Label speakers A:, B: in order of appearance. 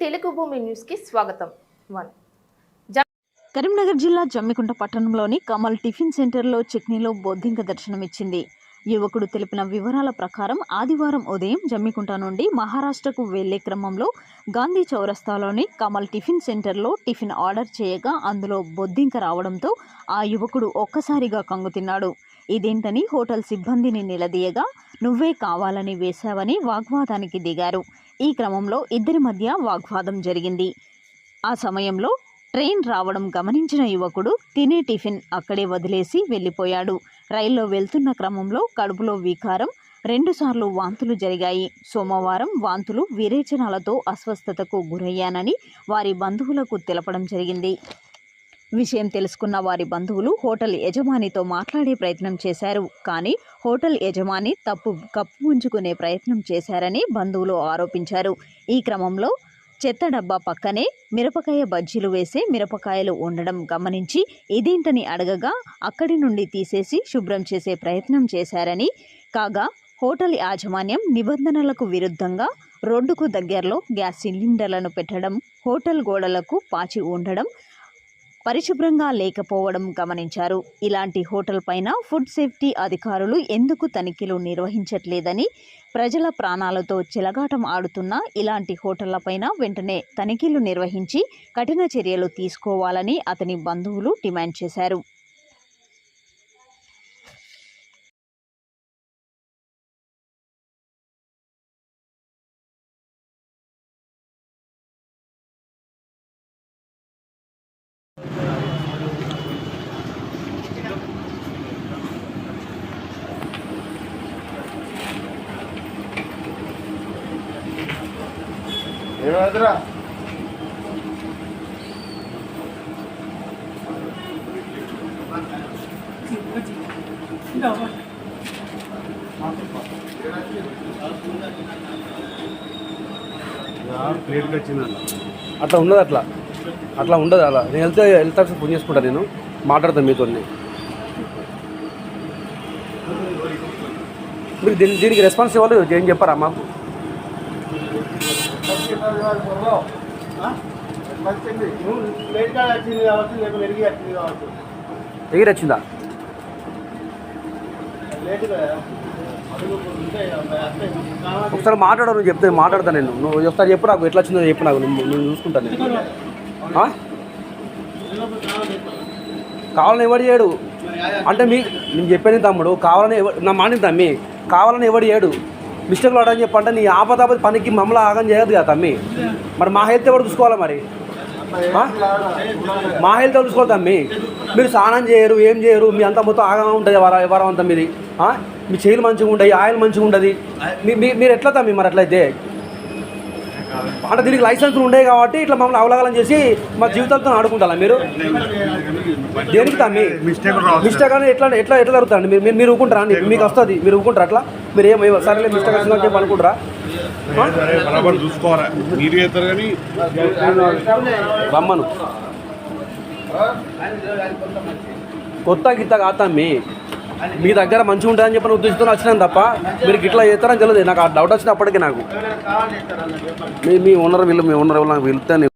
A: తెలుగు భూమి న్యూస్కి స్వాగతం. వన్.
B: కరీంనగర్ జిల్లా జమ్మికుంట పట్టణంలోని కమల్ టిఫిన్ సెంటర్లో చట్నీలో బొద్దింక దర్శనమిచ్చింది. యువకుడు తెలిపిన వివరాల ప్రకారం ఆదివారం ఉదయం జమ్మికుంట నుండి మహారాష్ట్రకు వెళ్ళే క్రమంలో గాంధీ చౌరస్తాలోని కమల్ టిఫిన్ సెంటర్లో టిఫిన్ ఆర్డర్ చేయగా అందులో బొద్దింక రావడంతో ఆ యువకుడు ఒక్కసారిగా కంగుతిన్నాడు. ఇదేంటని హోటల్ సిబ్బందిని నిలదీయగా నువ్వే కావాలని వేశావని వాగ్వాదానికి దిగారు. ఈ క్రమంలో ఇద్దరి మధ్య వాగ్వాదం జరిగింది. ఆ సమయంలో ట్రైన్ రావడం గమనించిన యువకుడు తినే టిఫిన్ అక్కడే వదిలేసి వెళ్ళిపోయాడు. రైల్లో వెళ్తున్న క్రమంలో కడుపులో వికారం రెండుసార్లు వాంతులు జరిగాయి. సోమవారం వాంతులు విరేచనాలతో అస్వస్థతకు గురయ్యానని వారి బంధువులకు తెలపడం జరిగింది. విషయం తెలుసుకున్న వారి బంధువులు హోటల్ యజమానితో మాట్లాడే ప్రయత్నం చేశారు. కానీ హోటల్ యజమాని తప్పు కప్పు ఉంచుకునే ప్రయత్నం చేశారని బంధువులు ఆరోపించారు. ఈ క్రమంలో చెత్త డబ్బా పక్కనే మిరపకాయ బజ్జీలు వేసే మిరపకాయలు ఉండడం గమనించి ఇదేంటని అడగగా అక్కడి నుండి తీసేసి శుభ్రం చేసే ప్రయత్నం చేశారని. కాగా హోటల్ యాజమాన్యం నిబంధనలకు విరుద్ధంగా రోడ్డుకు దగ్గరలో గ్యాస్ సిలిండర్లను పెట్టడం హోటల్ గోడలకు పాచి ఉండడం పరిశుభ్రంగా లేకపోవడం గమనించారు. ఇలాంటి హోటల్ పైన ఫుడ్ సేఫ్టీ అధికారులు ఎందుకు తనిఖీలు నిర్వహించట్లేదని ప్రజల ప్రాణాలతో చెలగాటం ఆడుతున్న ఇలాంటి హోటళ్ళపైన వెంటనే తనిఖీలు నిర్వహించి కఠిన చర్యలు తీసుకోవాలని అతని బంధువులు డిమాండ్ చేశారు.
C: ఏమాదిరా ప్లేట్కి వచ్చిందన్న
D: అట్లా ఉండదు అట్లా. అట్లా ఉండదు అలా. నేను వెళ్తే వెళ్తా ఫోన్ చేసుకుంటా నేను. మాట్లాడతాను మీతో మీరు దీని దీనికి రెస్పాన్స్ ఇవ్వాలి ఏం చెప్పారా మాకు?
C: వచ్చింది నువ్వు ప్లేట్ కాడ వచ్చింది కావచ్చు వచ్చింది కావచ్చు.
D: ఎగిరి వచ్చిందా ఒకసారి మాట్లాడరు నువ్వు చెప్తే మాట్లాడతా నేను. నువ్వు ఒకసారి చెప్పు నాకు ఎట్లా వచ్చిందో చెప్పు నాకు నేను నేను చూసుకుంటాను నేను? కావాలని ఎవడు చేయడు. అంటే మీ నేను చెప్పాను తమ్ముడు? కావాలని ఎవ- నా మాట తమ్మి కావాలని ఎవడు చేయడు. మిస్టేక్లు ఆడని చెప్పంటే నీ ఆపదాపది పనికి మమ్మల్ని ఆగం చేయదు కదా తమ్మి. మరి మా హెల్త్ ఎవరు చూసుకోవాలి మరి? మా హెల్త్ ఎవరు చూసుకోవాలి తమ్మి? మీరు స్నానం చేయరు ఏం చేయరు మీ అంతా మొత్తం ఆగం ఉంటుంది వర వరం అంతా మీది మీ చేతులు మంచిగా ఉంటాయి ఆయిల్ మంచిగా ఉంటుంది మీ మీ- మీరు ఎట్లా తమ్మి మరి అట్లయితే? అంటే దీనికి లైసెన్సులు ఉండేవి కాబట్టి ఇట్లా మమ్మల్ని అవలగాలని చేసి మా జీవితాలతో ఆడుకుంటారా మీరు? దేనికి తమ్మి?
C: మిస్టేక్
D: అని ఎట్లా ఎట్లా ఎట్లా జరుగుతుంది మీరు మీరు- ఊకుంటారా అండి మీకు వస్తుంది. మీరు ఊకుంటారా అట్లా? మీరు ఏం ఏం- సరేలే మిస్టేక్ వచ్చిందని చెప్పి అనుకుంటారా?
E: సరే
D: రమ్మను. కొత్త గిత్త కాతమ్మి మీ దగ్గర మంచిగా ఉంటుందని చెప్పిన ఉద్దేశంతో వచ్చినాను తప్ప మీరు ఇట్లా చేస్తారని తెలియదు. నాకు ఆ డౌట్ వచ్చినప్పటికీ నాకు. మీ మీ ఓనర్ వీళ్ళు మీ ఓనర్ వీళ్ళు నాకు వెళ్తే